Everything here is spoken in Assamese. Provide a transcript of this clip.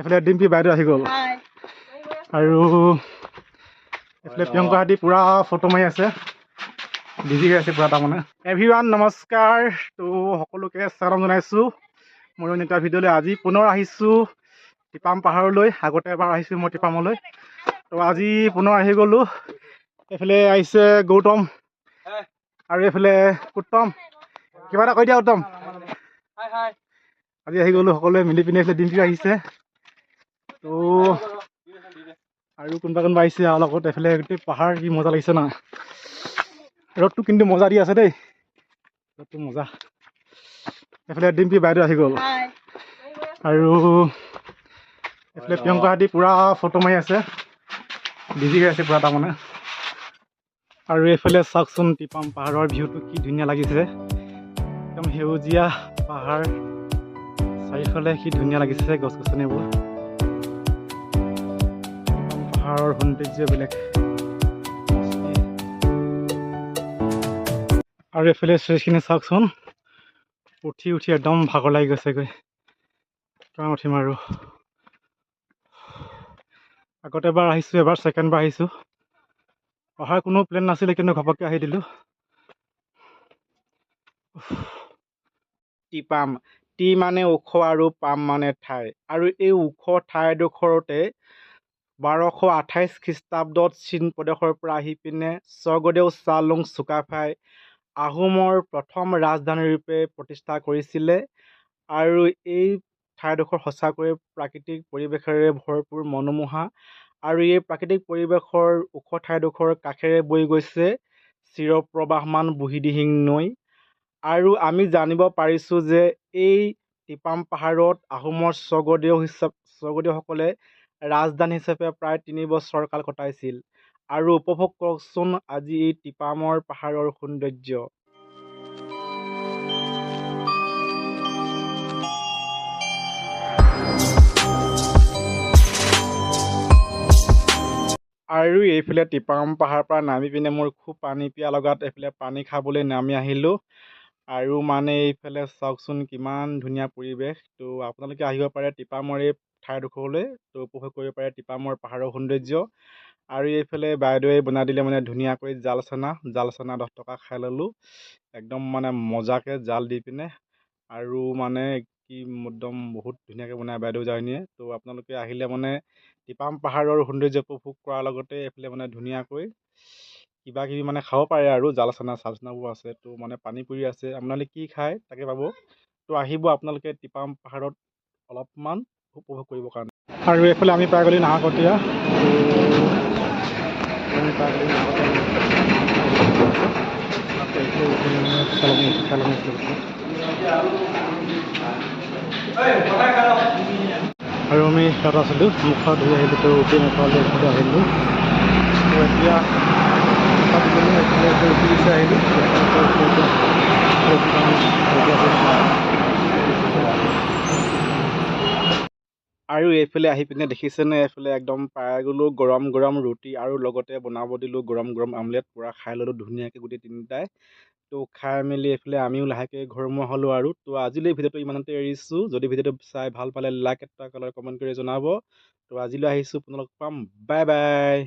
এইফালে ডিম্পী বাইদেউ আহি গ'ল। আৰু এইফালে প্ৰিয়ংকাহঁতি পূৰা ফটো মাৰি আছে। বিজি হৈ আছে পূৰা তাৰমানে। এভৰি ওৱান নমস্কাৰ। তো সকলোকে স্বাগতম জনাইছোঁ। মোৰ এটা ভিডিঅ'লৈ আজি পুনৰ আহিছোঁ। টিপাম পাহাৰলৈ আগতে এবাৰ আহিছোঁ মই টিপামলৈ। তো আজি পুনৰ আহি গ'লোঁ। এইফালে আহিছে গৌতম। আৰু এইফালে উত্তম। কিবা এটা কৈ দিয়া উত্তম। আজি আহি গ'লোঁ সকলোৱে মিলি পিনি এইফালে ডিম্পি আহিছে। তো আৰু কোনোবা কোনোবা আহিছে আৰু লগত এইফালে গোটেই পাহাৰ কি মজা লাগিছে না। ৰ'দটো কিন্তু মজা দি আছে দেই। ৰ'দটো মজা। এইফালে ডিম্পি বাইদেউ আহি গ'ল। আৰু এইফালে প্ৰিয়ংকাহঁতি পূৰা ফটো মাৰি আছে। বিজি হৈ আছে পূৰা তাৰমানে। আৰু এইফালে চাওকচোন টিপাম পাহাৰৰ ভিউটো কি ধুনীয়া লাগিছে। একদম সেউজীয়া পাহাৰ। চাৰিওফালে কি ধুনীয়া লাগিছে গছ গছনিবোৰ পাহাৰৰ সৌন্দৰ্য বেলেগ আৰু এইফালে চুইচখিনি চাওকচোন। উঠি উঠি একদম ভাগৰ লাগি গৈছেগৈ। কিমান উঠিম আৰু। আগতে এবাৰ আহিছোঁ এবাৰ ছেকেণ্ড বাৰ আহিছোঁ। অহাৰ কোনো প্লেন নাছিলে কিন্তু ঘপককৈ আহি দিলোঁ। টিপাম টি মানে ওখ আৰু পাম মানে ঠাই। আৰু এই ওখ ঠাইডোখৰতে বাৰশ আঠাইছ খ্ৰীষ্টাব্দত চীন প্ৰদেশৰ পৰা আহি পিনে স্বৰ্গদেউ চাওলুং চুকাফাই আহোমৰ প্ৰথম ৰাজধানী ৰূপে প্ৰতিষ্ঠা কৰিছিলে আৰু এই ঠাইডোখৰ সঁচাকৈয়ে প্ৰাকৃতিক পৰিৱেশেৰে ভৰপূৰ মনোমোহা আৰু এই প্ৰাকৃতিক পৰিৱেশৰ ওখ ঠাইডোখৰ কাষেৰে বৈ গৈছে চিৰপ্ৰবাহমান বুঢ়ীদিহিং নৈ আৰু আমি জানিব পাৰিছোঁ যে এই টিপাম পাহাৰত আহোমৰ স্বৰ্গদেউ হিচাপ স্বৰ্গদেউসকলে ৰাজধানী হিচাপে প্ৰায় তিনি বছৰ কাল কটাইছিল। আৰু উপভোগ কৰকচোন আজি এই টিপামৰ পাহাৰৰ সৌন্দৰ্য। আৰু এইফালে টিপাম পাহাৰ পৰা নামি পিনে মোৰ খুব পানী পিয়া লগাত এইফালে পানী খাবলৈ নামি আহিলোঁ। আৰু মানে এইফালে চাওকচোন কিমান ধুনীয়া পৰিৱেশ। তো আপোনালোকে আহিব পাৰে টিপামৰ এই ঠাইডোখৰলৈ তো উপভোগ কৰিব পাৰে টিপামৰ পাহাৰৰ সৌন্দৰ্য। আৰু এইফালে বাইদেৱে বনাই দিলে মানে ধুনীয়াকৈ জাল চানা জাল চানা দহ টকা খাই ল'লোঁ। একদম মানে মজাকৈ জাল দি পিনে আৰু মানে কি একদম বহুত ধুনীয়াকৈ বনাই বাইদেউ জাৰণীয়ে। তো আপোনালোকে আহিলে মানে টিপাম পাহাৰৰ সৌন্দৰ্য উপভোগ কৰাৰ লগতে এইফালে মানে ধুনীয়াকৈ কিবা কিবি মানে খাব পাৰে আৰু জাল চানা চাল চানাবোৰ আছে। তো মানে পানী পুৰি আছে। আপোনালোকে কি খায় তাকে পাব তো আহিব আপোনালোকে টিপাম পাহাৰত অলপমান। উপভোগ কৰিবৰ কাৰণে। আৰু এইফালে আমি পাই গ'লি গ'লি আৰু আমি তাত আছিলোঁ মুখত ধুই আহিলোঁ তো উঠি মুখলৈ এইফালে আহিলোঁ। তো এতিয়া আহিলোঁ। আৰু এইফালে আহি পিনে দেখিছেনে? এইফালে একদম পাই গ'লোঁ গৰম গৰম ৰুটি আৰু লগতে বনাব দিলোঁ গৰম গৰম আমলেট পূৰা খাই ল'লোঁ ধুনীয়াকৈ গোটেই তিনিটাই। তো খাই মেলি এইফালে আমিও লাহেকৈ ঘৰমুৱা হ'লোঁ আৰু। তো আজিলৈ ভিডিঅ'টো ইমানতে এৰিছোঁ। যদি ভিডিঅ'টো চাই ভাল পালে লাইক এটা কালাৰ কমেণ্ট কৰি জনাব। তো আজিলৈ আহিছোঁ আপোনালোক পাম। Bye bye.